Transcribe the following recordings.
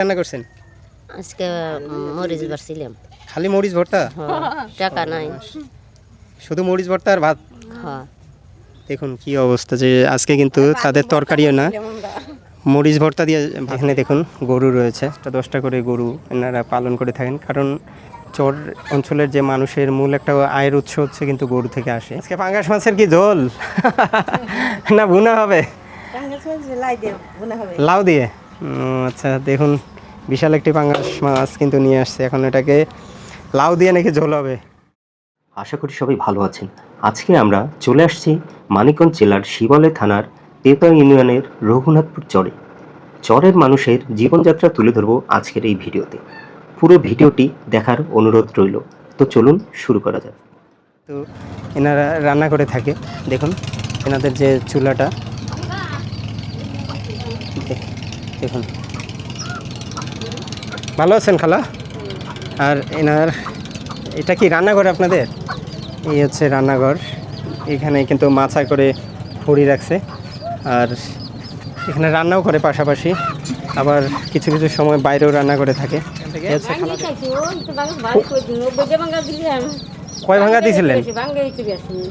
রান্না করছেন? আজকে মরিচ বাড়ছিলাম খালি মরিচ ভর্তা? টাকা নাই। শুধু মরিচ ভর্তা আর ভাত? হ্যাঁ দেখুন কি অবস্থা যে আজকে কিন্তু তাদের তরকারিও না। মরিচ ভর্তা দিয়ে এখানে দেখুন গরু রয়েছে। একটা দশটা করে গরু এনারা পালন করে থাকেন। কারণ চর অঞ্চলের যে মানুষের মূল একটা আয়ের উৎস হচ্ছে কিন্তু গরু থেকে আসে। আজকে পাঙ্গাস মাছের কি ঝোল? না ভুনা হবে। লাউ দিয়ে? আচ্ছা দেখুন বিশাল একটি পাঙ্গাস মাছ কিন্তু নিয়ে আসছে। এখন এটাকে লাউ দিয়ে নাকি ঝোল হবে। আশা করি সবাই ভালো আছেন। আজকে আমরা চলে আসছি মানিকগঞ্জ জেলার শিবালে থানার তেতা ইউনিয়নের রঘুনাথপুর চরে। চরের মানুষের জীবনযাত্রা তুলে ধরবো আজকের এই ভিডিওতে। পুরো ভিডিওটি দেখার অনুরোধ রইল। তো চলুন শুরু করা যাক। তো এনারা রান্না করে থাকে। দেখুন এনাদের যে চুলাটা। দেখুন। ভালো আছেন খালা? আর এনার এটা কি রান্নাঘর আপনাদের? এই হচ্ছে রান্নাঘর। এখানে কিন্তু মাছা করে ভরি রাখছে। আর এখানে রান্নাও করে পাশাপাশি। আবার কিছু কিছু সময় বাইরেও রান্না করে থাকে। কয় ভাঙা দিয়েছিলেন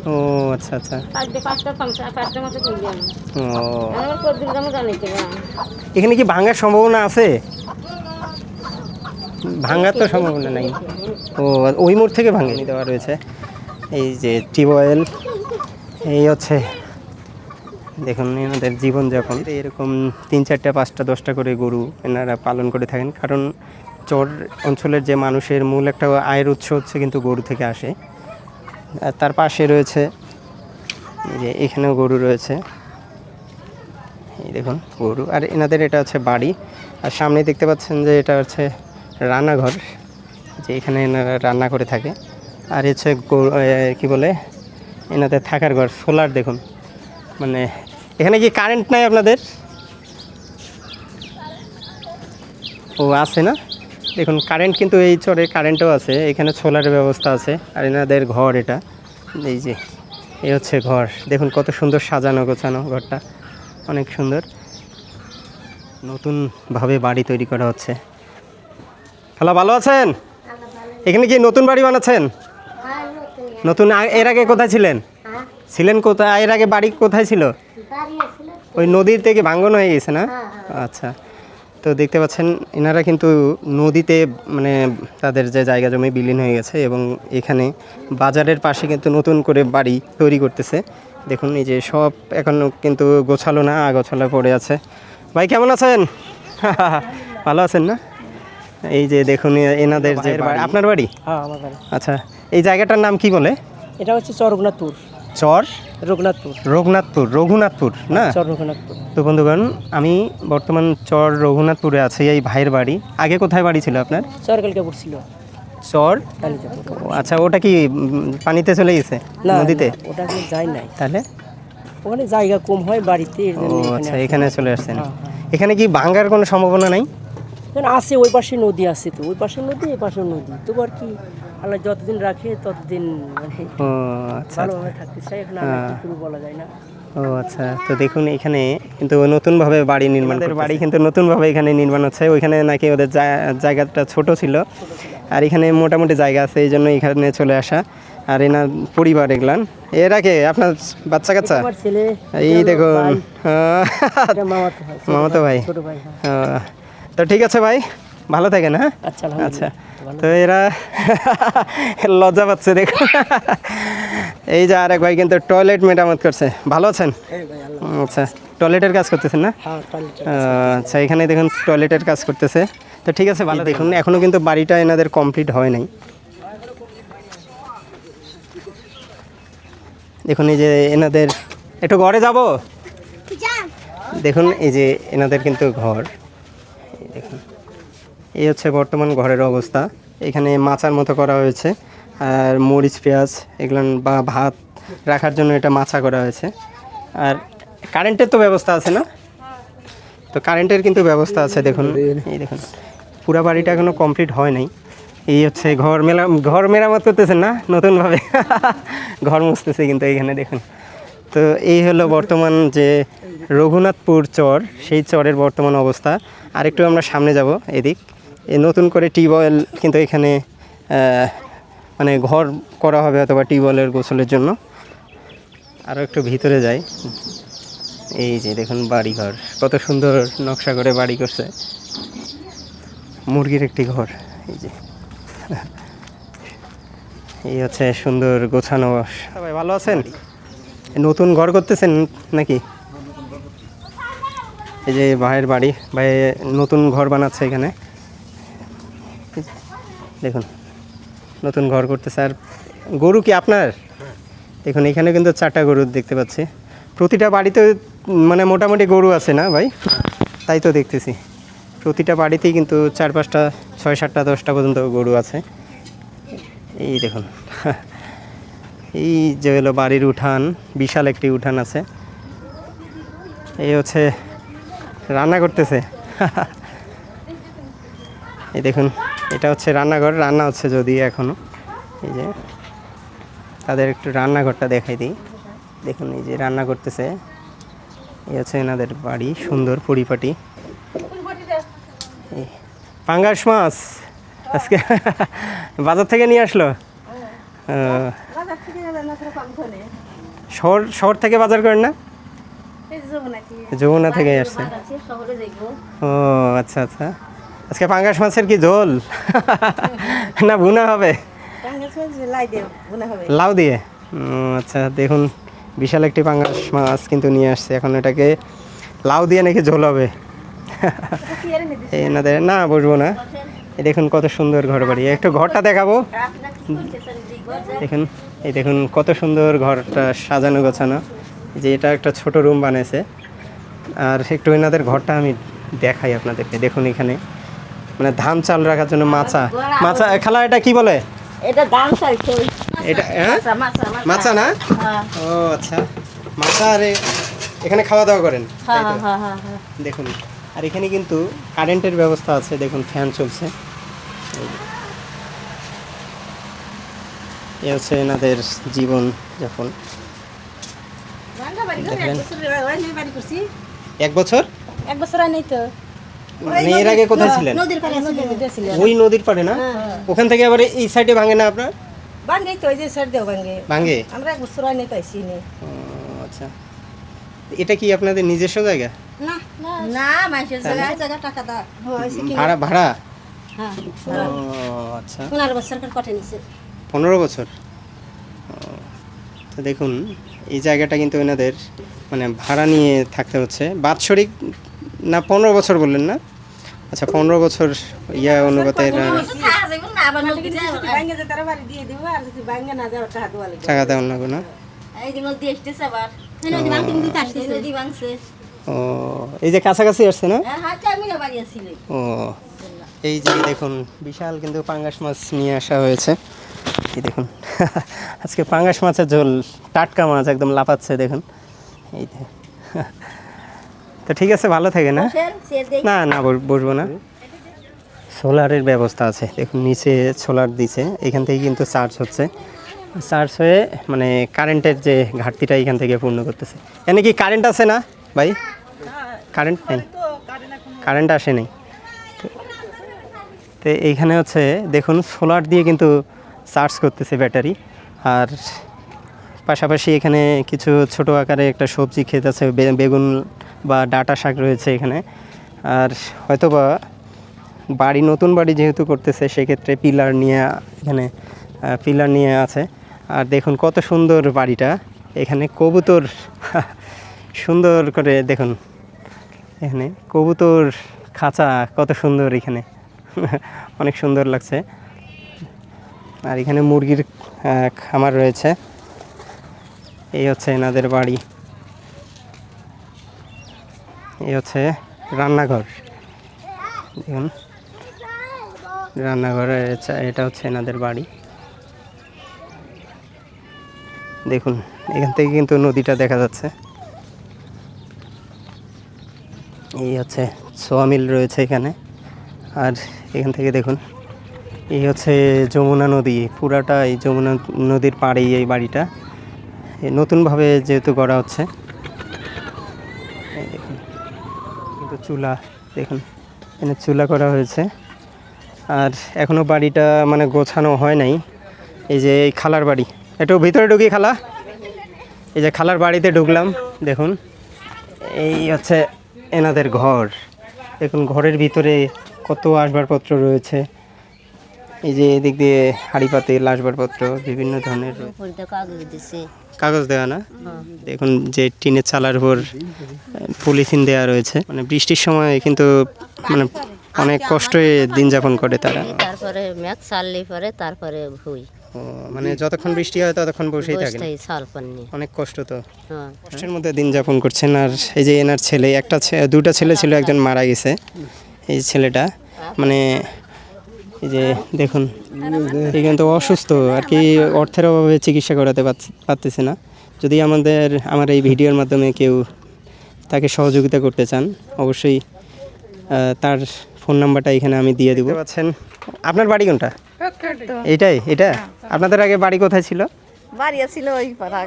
ও আচ্ছা আচ্ছা। ও। এখানে কি ভাঙার সম্ভাবনা আছে? ভাঙার তো সম্ভাবনা নাই। ও ওই মোড় থেকে ভাঙে দেওয়া রয়েছে। এই যে টিউবওয়েল, এই হচ্ছে, দেখুন এনাদের জীবনযাপন। এরকম তিন চারটা, পাঁচটা, দশটা করে গরু এনারা পালন করে থাকেন। কারণ চর অঞ্চলের যে মানুষের মূল একটা আয়ের উৎস হচ্ছে কিন্তু গরু থেকে আসে। আর তার পাশে রয়েছে যে এখানেও গরু রয়েছে। এই দেখুন, গরু। আর এনাদের এটা হচ্ছে বাড়ি। আর সামনে দেখতে পাচ্ছেন যে এটা হচ্ছে রান্নাঘর, যে এখানে এনারা রান্না করে থাকে। আর হচ্ছে কি বলে, এনাদের থাকার ঘর, সোলার দেখুন। মানে এখানে কি কারেন্ট নাই আপনাদের? ও, আছে না? দেখুন কারেন্ট কিন্তু এই চরে কারেন্টও আছে, এখানে সোলারের ব্যবস্থা আছে, আর এনাদের ঘর এটা। এই যে এই হচ্ছে ঘর। দেখুন, কত সুন্দর সাজানো গোছানো ঘরটা, অনেক সুন্দর। নতুনভাবে বাড়ি তৈরি করা হচ্ছে। হ্যালো, ভালো আছেন? এখানে কি নতুন বাড়ি বানাচ্ছেন? নতুন এর আগে কোথায় ছিলেন? ছিলেন কোথায়? এর আগে বাড়ি কোথায় ছিল? ওই নদীর থেকে ভাঙ্গন হয়ে গেছে না? আচ্ছা তো দেখতে পাচ্ছেন, এনারা কিন্তু নদীতে মানে তাদের যে জায়গা জমি বিলীন হয়ে গেছে এবং এখানে বাজারের পাশে কিন্তু নতুন করে বাড়ি তৈরি করতেছে। দেখুন, এই যে সব এখনও কিন্তু গোছালো না, আগোছালো পড়ে আছে। ভাই, কেমন আছেন? ভালো আছেন না? এই যে দেখুন এনাদের যে আপনার বাড়ি? হ্যাঁ আমার বাড়ি। আচ্ছা এই জায়গাটার নাম কি বলে? এটা হচ্ছে চর রঘুনাথপুর। চর? রঘুনাথপুর। রঘুনাথপুর রঘুনাথপুর না? চর রঘুনাথপুর। তো বন্ধুগণ আমি বর্তমান চর রঘুনাথপুরে আছি এই ভাইয়ের বাড়ি। আগে কোথায় বাড়ি ছিল আপনার? চর কালিকাপুর ছিল। চর? আচ্ছা ওটা কি পানিতে চলে গেছে? নদীতে? ওটা কি যায় নাই। তাহলে? ওখানে জায়গা কম হয় বাড়িতে ও আচ্ছা এখানে চলে আসছেন। হ্যাঁ, হ্যাঁ। এখানে কি ভাঙ্গার কোনো সম্ভাবনা নাই? এখানে আছে ওই পাশে নদী আছে তো ওই পাশে নদী এই পাশে নদী। তবু আর কি আল্লাহ যতদিন রাখে ততদিন মানে ও আচ্ছা ভালোভাবে থাকতে চাই এখন আর হ্যাঁ। বলা যায় না। ও আচ্ছা তো দেখুন এখানে কিন্তু নতুনভাবে বাড়ি নির্মাণ বাড়ি কিন্তু নতুনভাবে এখানে নির্মাণ হচ্ছে ওইখানে নাকি ওদের জায়- জায়গাটা ছোট ছিল। আর এখানে মোটামুটি জায়গা আছে এই জন্য এখানে চলে আসা। আর এনার পরিবার এগুলান। এরা কে আপনার বাচ্চা কাচ্চা? এই দেখুন। ভাই, আহ, মামাতো ভাই তো ঠিক আছে ভাই ভালো থাকেন হ্যাঁ? আচ্ছা আচ্ছা তো এরা লজ্জা পাচ্ছে দেখুন এই যে আরেক ভাই কিন্তু টয়লেট মেরামত করছে। ভালো আছেন? এই ভাই আল্লাহ আচ্ছা টয়লেটের কাজ করতেছেন না? হ্যাঁ আচ্ছা এখানে দেখুন টয়লেটের কাজ করতেছে। তো ঠিক আছে ভালো দেখুন এখনও কিন্তু বাড়িটা এনাদের কমপ্লিট হয় নাই। দেখুন এই যে এনাদের একটু ঘরে যাব? দেখুন এই যে এনাদের কিন্তু ঘর। দেখুন এই হচ্ছে বর্তমান ঘরের অবস্থা। এখানে মাচার মতো করা হয়েছে। আর মরিচ, পেঁয়াজ, এগুলো বা ভাত রাখার জন্য এটা মাছা করা হয়েছে। আর কারেন্টের তো ব্যবস্থা আছে না? তো কারেন্টের কিন্তু ব্যবস্থা আছে, দেখুন। এই দেখুন। পুরা বাড়িটা এখনও কমপ্লিট হয় নাই। এই হচ্ছে ঘর মেলা, ঘর মেরামত করতেছেন না? নতুনভাবে? ঘর মুছতেছে কিন্তু এইখানে, দেখুন। তো এই হলো বর্তমান যে রঘুনাথপুর চর, সেই চরের বর্তমান অবস্থা। আর একটু আমরা সামনে যাব এদিক। এই নতুন করে টিউবওয়েল কিন্তু এখানে মানে ঘর করা হবে অথবা টিউবওয়েলের গোসলের জন্য। আরও একটু ভিতরে যাই। এই যে দেখুন বাড়িঘর, কত সুন্দর নকশা করে বাড়ি করছে। মুরগির একটি ঘর, এই যে। এই হচ্ছে সুন্দর গোছানো। সবাই ভালো আছেন? নতুন ঘর করতেছেন নাকি? এই যে ভাইয়ের বাড়ি ভাই নতুন ঘর বানাচ্ছে এখানে। দেখুন, নতুন ঘর করতেছে। আর গরু কি আপনার? দেখুন, এখানে কিন্তু চারটা গরু দেখতে পাচ্ছি। প্রতিটা বাড়িতে মানে মোটামুটি গরু আছে না ভাই? তাই তো দেখতেছি। প্রতিটা বাড়িতেই কিন্তু চার পাঁচটা, ছয় সাতটা, দশটা পর্যন্ত গরু আছে। এই দেখুন, এই যে হলো বাড়ির উঠান, বিশাল একটি উঠান আছে। এই হচ্ছে রান্না করতেছে। এই দেখুন এটা হচ্ছে রান্নাঘর রান্না হচ্ছে যদি এখনও এই যে তাদের একটু রান্নাঘরটা দেখাই দিই। দেখুন এই যে রান্না করতেছে। এই হচ্ছে এনাদের বাড়ি সুন্দর পরিপাটি। পাঙ্গাস মাছ! আজকে বাজার থেকে নিয়ে আসলো? শহর শহর থেকে বাজার করেন না? যমুনা থেকে। আসছে। ও আচ্ছা আচ্ছা। আজকে পাঙ্গাস মাছের কি ঝোল? না ভুনা হবে? লাউ দিয়ে? আচ্ছা দেখুন বিশাল একটি পাঙ্গাস মাছ কিন্তু নিয়ে আসছে। এখন এটাকে লাউ দিয়ে নাকি ঝোল হবে? এনাদের না বসবো না। এই দেখুন কত সুন্দর ঘর বাড়ি। একটু ঘরটা দেখাবো। দেখুন এই দেখুন কত সুন্দর ঘরটা সাজানো গোছানো। যে এটা একটা ছোট রুম বানিয়েছে আর একটু এনাদের ঘরটা আমি দেখাই আপনাদেরকে। দেখুন এখানে। মানে ধান চাল রাখার জন্য মাচা। মাচা খালা এটা কি বলে? এটা দাম চাইছে এটা হ্যাঁ? মাছা মাচা না? ও আচ্ছা। মাচা আর এখানে খাওয়া দাওয়া করেন? হ্যাঁ হ্যাঁ হ্যাঁ দেখুন। আর এখানে কিন্তু কারেন্টের ব্যবস্থা আছে। দেখুন ফ্যান চলছে। এ হচ্ছে এনাদের জীবন দেখলেন এক বছর এক বছর? আর নেই তো। মানে এর আগে কোথায় ছিলেন? নদীর পাড়ে আছে। ওই নদীর পাড়ে না? ওখান থেকে আবার এই সাইডে ভাঙে না আপনার? বাঙ্গে তো ওই যে স্যার দেও বাঙ্গে ভাঙে? আমরা এক বছর আর নেই তো আইসি ও, আচ্ছা। এটা কি আপনাদের নিজস্ব জায়গা? না না মানুষের জায়গায় জায়গা টাকা দা ভাড়া ভাড়া? হ্যাঁ ও আচ্ছা। পনেরো বছর সরকার কটে নিছে। পনেরো বছর? তো দেখুন এই জায়গাটা কিন্তু এনাদের মানে ভাড়া নিয়ে থাকতে হচ্ছে। বাৎসরিক না পনেরো বছর বললেন না? আচ্ছা পনেরো বছর ইয়া অনুপাতে এরা আবার নদী বাঙ্গে যে তারা বাড়ি দিয়ে দিব আর যদি বাঙ্গে না যাও টাকা দেওয়ার না? ভাঙছে। ও এই যে কাছাকাছি আসছে না? হ্যাঁ আসছিলি ও এই যে দেখুন বিশাল কিন্তু পাঙ্গাস মাছ নিয়ে আসা হয়েছে। এই দেখুন? আজকে পাঙ্গাস মাছের ঝোল টাটকা মাছ একদম লাফাচ্ছে দেখুন। এই তো ঠিক আছে ভালো থাকে না? না না বস- বসবো না। সোলারের ব্যবস্থা আছে। দেখুন নিচে সোলার দিছে। এখান থেকে কিন্তু চার্জ হচ্ছে। চার্জ হয়ে মানে কারেন্টের যে ঘাটতিটা এখান থেকে পূর্ণ করতেছে। এখানে কি কারেন্ট আছে না ভাই? কারেন্ট নেই। কারেন্ট আসে নেই। তো- তো এইখানে হচ্ছে দেখুন সোলার দিয়ে কিন্তু চার্জ করতেছে ব্যাটারি। আর পাশাপাশি এখানে কিছু ছোট আকারে একটা সবজি ক্ষেত আছে বেগুন বা ডাটা শাক রয়েছে এখানে। আর হয়তোবা বাড়ি, নতুন বাড়ি যেহেতু করতেছে, সেক্ষেত্রে পিলার নিয়ে এখানে পিলার নিয়ে আছে। আর দেখুন কত সুন্দর বাড়িটা। এখানে কবুতর, সুন্দর করে দেখুন। এখানে কবুতর খাঁচা কত সুন্দর এখানে। অনেক সুন্দর লাগছে। আর এখানে মুরগির খামার রয়েছে। এই হচ্ছে এনাদের বাড়ি। এই হচ্ছে রান্নাঘর। দেখুন, রান্নাঘরে এটা হচ্ছে এনাদের বাড়ি। দেখুন, এখান থেকে কিন্তু নদীটা দেখা যাচ্ছে। এই হচ্ছে সোয়া মিল রয়েছে এখানে। আর এখান থেকে দেখুন এই হচ্ছে যমুনা নদী, পুরাটা এই যমুনা নদীর পাড়েই এই বাড়িটা। নতুনভাবে যেহেতু গড়া হচ্ছে কিন্তু চুলা, দেখুন, এখানে চুলা করা হয়েছে। আর এখনও বাড়িটা মানে গোছানো হয় নাই। এই যে এই খালার বাড়ি, একটু ভিতরে ঢুকি খালা। এই যে খালার বাড়িতে ঢুকলাম, দেখুন, এই হচ্ছে এনাদের ঘর। দেখুন, ঘরের ভিতরে কত আসবাবপত্র রয়েছে। এই যে এদিক দিয়ে হাঁড়ি পাতিল আসবাবপত্র বিভিন্ন ধরনের কাগজ দেওয়া না? দেখুন যে টিনের চালার উপর পলিথিন দেওয়া রয়েছে। মানে বৃষ্টির সময় কিন্তু মানে অনেক কষ্টে দিন যাপন করে তারা। তারপরে ম্যাক চাললি পরে তারপরে ভুই। মানে যতক্ষণ বৃষ্টি হয় ততক্ষণ বসেই থাকেন পাননি অনেক কষ্ট তো। হ্যাঁ। কষ্টের মধ্যে দিন যাপন করছেন। আর এই যে এনার ছেলে একটা দুটা ছেলে ছিল একজন মারা গেছে। এই ছেলেটা মানে এই যে দেখুন এই কিন্তু অসুস্থ আর কি অর্থের অভাবে চিকিৎসা করাতে পারতেছে না। যদি আমাদের আমার এই ভিডিওর মাধ্যমে কেউ তাকে সহযোগিতা করতে চান অবশ্যই তার ফোন নাম্বারটা এখানে আমি দিয়ে দিব। পাচ্ছেন আপনার বাড়ি কোনটা? এটাই এটা আপনাদের আগে বাড়ি কোথায় ছিল? বাড়ি আছিল ওই পাড়া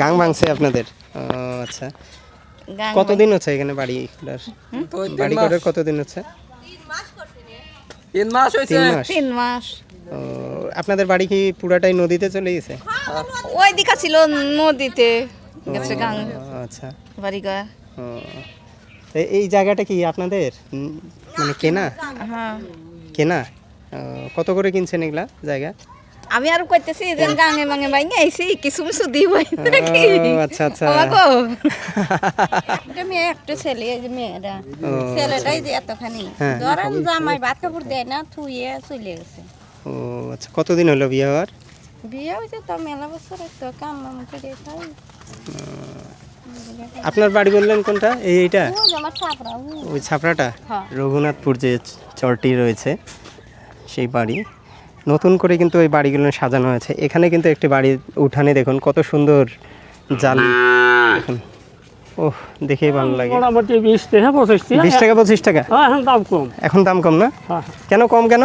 গাং ভাঙছে আপনাদের। ও আচ্ছা। কতদিন হচ্ছে এখানে বাড়ি বাড়ি করার কতদিন হচ্ছে? তিন মাস হয়েছে। তিন মাস। আপনাদের বাড়ি কি পুরাটাই নদীতে চলে গেছে? ওই দিকা ছিল নদীতে গেছে গাং আচ্ছা। বাড়ি ঘর ও এই জায়গাটা কি আপনাদের? মানে কেনা? হ্যাঁ। কেনা? কত করে কিনছেন এগুলা জায়গা? আমি আর কইতেছি যে গাঙে মাঙে বাইঙ্গে আইছি কিছু কিছু দিব ও, আচ্ছা আচ্ছা। আমাকে এটা মেয়ে একটা ছেলে এই যে মেয়েরা। ছেলেটাই যে এতখানি। হ্যাঁ। ধরেন জামাই ভাত কাপড় দেয় না থুয়ে চলে গেছে। ও আচ্ছা। কতদিন হলো বিয়ে হওয়ার? বিয়ে হয়েছে তো মেলা বছর তো কাম মাম করে আপনার বাড়ি বললেন কোনটা? এই এইটা। ওই ছাপড়াটা? হ্যাঁ। রঘুনাথপুর যে চরটি রয়েছে সেই বাড়ি। নতুন করে কিন্তু ওই বাড়িগুলো সাজানো হয়েছে। এখানে কিন্তু একটি বাড়ির উঠানে দেখুন কত সুন্দর জালি। দেখুন। ওহ দেখেই ভালো লাগে। মোটামুটি বিশ টাকা পঁচিশ টাকা। বিশ টাকা পঁচিশ টাকা? হ্যাঁ এখন দাম কম। এখন দাম কম না? হ্যাঁ। কেন কম কেন?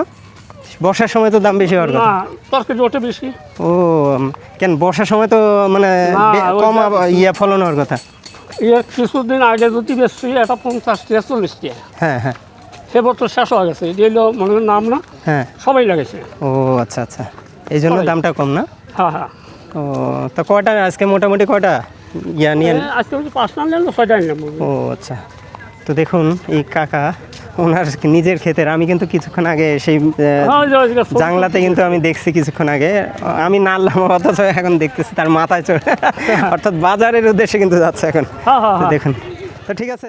বর্ষার সময় তো দাম বেশি হওয়ার কথা। তরকারি ওঠে বেশি। ও কেন বর্ষার সময় তো মানে কম ইয়ে ফলন হওয়ার কথা। এর কিছুদিন আগে যদি বেশি এটা পঞ্চাশ টাকা চল্লিশ টাকা। হ্যাঁ হ্যাঁ। সে বছর শেষ হয়ে গেছে এটা হলো মনে হয় নাম না হ্যাঁ। সবাই লাগাইছে। ও আচ্ছা আচ্ছা। এই জন্য দামটা কম না? হ্যাঁ হ্যাঁ। ও তা কয়টা আজকে মোটামুটি কয়টা? ইয়া নিয়ে আজকে পাঁচ নিলাম ছয়টা নিলাম ও আচ্ছা। তো দেখুন এই কাকা ওনার নিজের ক্ষেতের আমি কিন্তু কিছুক্ষণ আগে সেই হ্যাঁ, জাংলাতে কিন্তু আমি দেখছি কিছুক্ষণ আগে। আমি নাড়লাম অথচ এখন দেখতেছি তার মাথায় চলে অর্থাৎ বাজারের উদ্দেশ্যে কিন্তু যাচ্ছে এখন। হ্যাঁ হ্যাঁ হ্যাঁ। দেখুন। তো ঠিক আছে।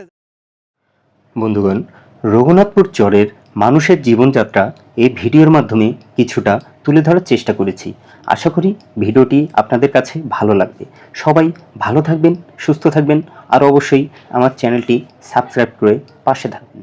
বন্ধুগণ রঘুনাথপুর চরের মানুষের জীবনযাত্রা এই ভিডিওর মাধ্যমে কিছুটা তুলে ধরার চেষ্টা করেছি। আশা করি ভিডিওটি আপনাদের কাছে ভালো লাগবে। সবাই ভালো থাকবেন, সুস্থ থাকবেন, আর অবশ্যই আমার চ্যানেলটি সাবস্ক্রাইব করে পাশে থাকবেন।